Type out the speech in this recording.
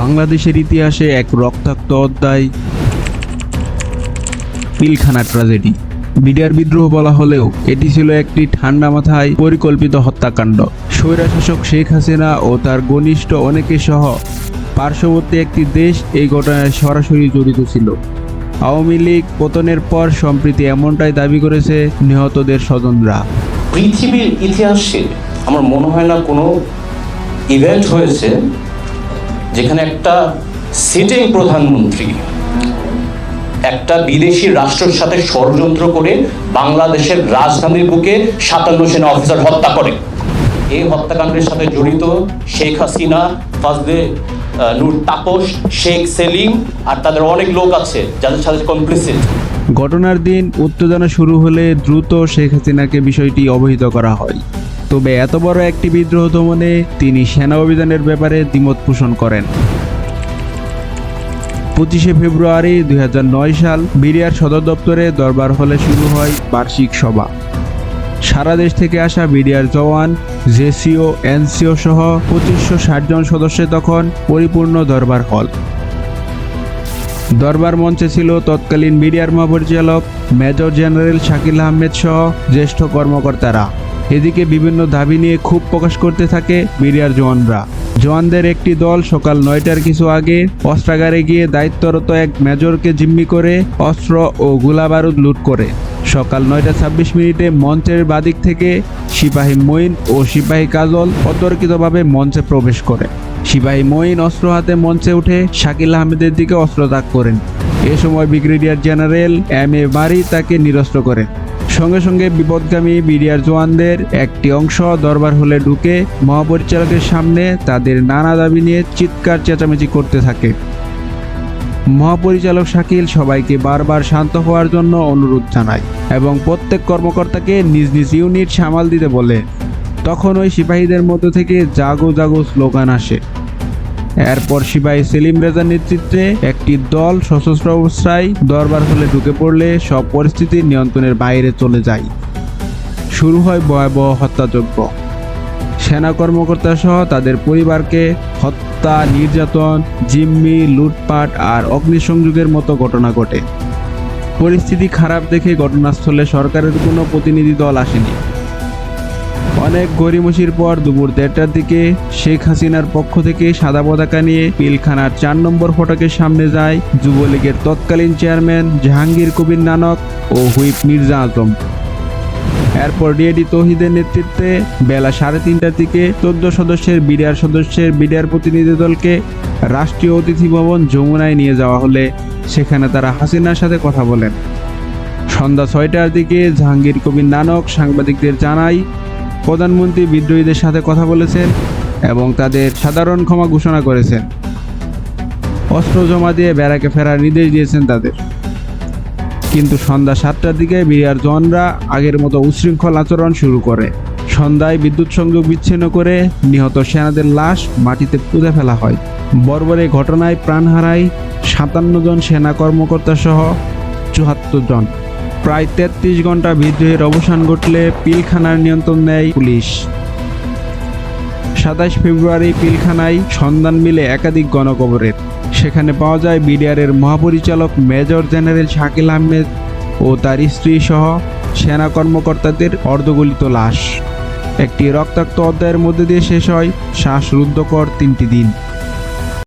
বাংলাদেশের ইতিহাসে এক রক্তাক্ত অধ্যায়, পিলখানা ট্র্যাজেডি। বিডিআর বিদ্রোহ বলা হলেও এটি ছিল একটি ঠান্ডা মাথায় পরিকল্পিত হত্যাকাণ্ড। স্বৈরাশাসক শেখ হাসিনা ও তার ঘনিষ্ঠ অনেকে সহ পার্শ্ববর্তী একটি দেশ এই ঘটনায় সরাসরি জড়িত ছিল। আওয়ামী লীগ পতনের পর সম্প্রীতি এমনটাই দাবি করেছে নিহতদের স্বজনরা। পৃথিবীর ইতিহাসে আমার মনে হয় না কোনো ইভেন্ট হয়েছে যেখানে একটা সিটিং প্রধানমন্ত্রী, একটা বিদেশি রাষ্ট্রের সাথে ষড়যন্ত্র করে বাংলাদেশের রাজধানীর বুকে সাতান্ন সেনা অফিসার হত্যা করে। এই হত্যাকাণ্ডের সাথে জড়িত শেখ হাসিনা, ফাজলে নূর তাপস, শেখ সেলিম আর তাদের অনেক লোক আছে যাদের সাথে কমপ্লিসিট ঘটনার দিন উত্তেজনা শুরু হলে দ্রুত শেখ হাসিনাকে বিষয়টি অবহিত করা হয়। তবে এত বড় একটি বিদ্রোহ দমনে তিনি সেনা অভিযানের ব্যাপারে দ্বিমত পোষণ করেন। পঁচিশে ফেব্রুয়ারি দুই হাজার নয় সাল বিরিয়ার সদর দপ্তরে দরবার হলে শুরু হয় বার্ষিক সভা। সারা দেশ থেকে আসা বিডিআর জওয়ান, জেসিও, এনসিও সহ পঁচিশশো জন সদস্য তখন পরিপূর্ণ দরবার হল। দরবার মঞ্চে ছিল তৎকালীন মিডিয়ার মহাপরিচালক, মেজর জেনারেল শাকিল আহমেদ সহ জ্যেষ্ঠ কর্মকর্তারা। এদিকে বিভিন্ন দাবি নিয়ে ক্ষোভ প্রকাশ করতে থাকে মিডিয়ার জওয়ানরা। জওয়ানদের একটি দল সকাল নয়টার কিছু আগে অস্ত্রাগারে গিয়ে দায়িত্বরত এক মেজরকে জিম্মি করে অস্ত্র ও গোলাবারুদ লুট করে। সকাল নয়টা ছাব্বিশ মিনিটে মঞ্চের বাদিক থেকে সিপাহী মঈন ও সিপাহী কাজল অতর্কিতভাবে মঞ্চে প্রবেশ করে। সিপাহী মঈন অস্ত্র হাতে মঞ্চে উঠে শাকিল আহমেদের দিকে অস্ত্র তাক করেন। এ সময় brigadier general M A Bari তাকে নিরস্ত করেন। সঙ্গে সঙ্গে বিপদগামী বিডিআর জওয়ানদের একটি অংশ দরবার হলে ঢুকে মহাপরিচালকের সামনে তাদের নানা দাবি নিয়ে চিৎকার, চেঁচামেচি করতে থাকে। মহাপরিচালক শাকিল সবাইকে বারবার শান্ত হওয়ার জন্য অনুরোধ জানায় এবং প্রত্যেক কর্মকর্তাকে নিজ নিজ ইউনিট সামাল দিতে বলে। তখন ওই সিপাহীদের মধ্য থেকে জাগো জাগো স্লোগান আসে। এরপর সিপাহী সেলিম রেজার নেতৃত্বে একটি দল সশস্ত্র অবস্থায় দরবার হলে ঢুকে পড়লে সব পরিস্থিতি নিয়ন্ত্রণের বাইরে চলে যায়। শুরু হয় ভয়াবহ হত্যাযজ্ঞ। সেনা কর্মকর্তা সহ তাদের পরিবারকে হত্যা, নির্যাতন, জিম্মি, লুটপাট আর অগ্নিসংযোগের মতো ঘটনা ঘটে। পরিস্থিতি খারাপ দেখে ঘটনাস্থলে সরকারের কোনো প্রতিনিধি দল আসেনি। অনেক গড়িমসির পর দুপুর দেড়টার দিকে শেখ হাসিনার পক্ষ থেকে সাদা পতাকা নিয়ে পিলখানার চার নম্বর ফটকের সামনে যায় যুবলীগের তৎকালীন চেয়ারম্যান জাহাঙ্গীর কবির নানক ও হুইপ মির্জা আজম। এরপর ডিএডি তহিদের নেতৃত্বে বেলা সাড়ে তিনটার দিকে চোদ্দ সদস্যের বিডিআর সদস্যের বিডিআর প্রতিনিধি দলকে রাষ্ট্রীয় অতিথি ভবন যমুনায় নিয়ে যাওয়া হলে সেখানে তারা হাসিনার সাথে কথা বলেন। সন্ধ্যা ছয়টার দিকে জাহাঙ্গীর কবির নানক সাংবাদিকদের জানায় প্রধানমন্ত্রী বিদ্রোহীদের সাথে কথা বলেছেন এবং তাদের সাধারণ ক্ষমা ঘোষণা করেছেন। অস্ত্র জমা দিয়ে ব্যারাকে ফেরার নির্দেশ দিয়েছেন তাদের। কিন্তু সন্ধ্যা সাতটার দিকে বিরিয়ার জওয়ানরা আগের মতো উচ্ছৃঙ্খল আচরণ শুরু করে। সন্ধ্যায় বিদ্যুৎ সংযোগ বিচ্ছিন্ন করে নিহত সেনাদের লাশ মাটিতে পুঁতে ফেলা হয়। বর্বরে ঘটনায় প্রাণ হারায় সাতান্ন জন সেনা কর্মকর্তা সহ চুয়াত্তর জন। প্রায় তেত্রিশ ঘণ্টা বিদ্রোহের অবসান ঘটলে পিলখানার নিয়ন্ত্রণ নেয় পুলিশ। সাতাশ ফেব্রুয়ারি পিলখানায় সন্ধান মিলে একাধিক গণকবরের। সেখানে পাওয়া যায় বিডিআরের মহাপরিচালক মেজর জেনারেল শাকিল আহমেদ ও তার স্ত্রী সহ সেনা কর্মকর্তাদের অর্ধগলিত লাশ। একটি রক্তাক্ত অধ্যায়ের মধ্যে দিয়ে শেষ হয় শ্বাসরুদ্ধকর তিনটি দিন।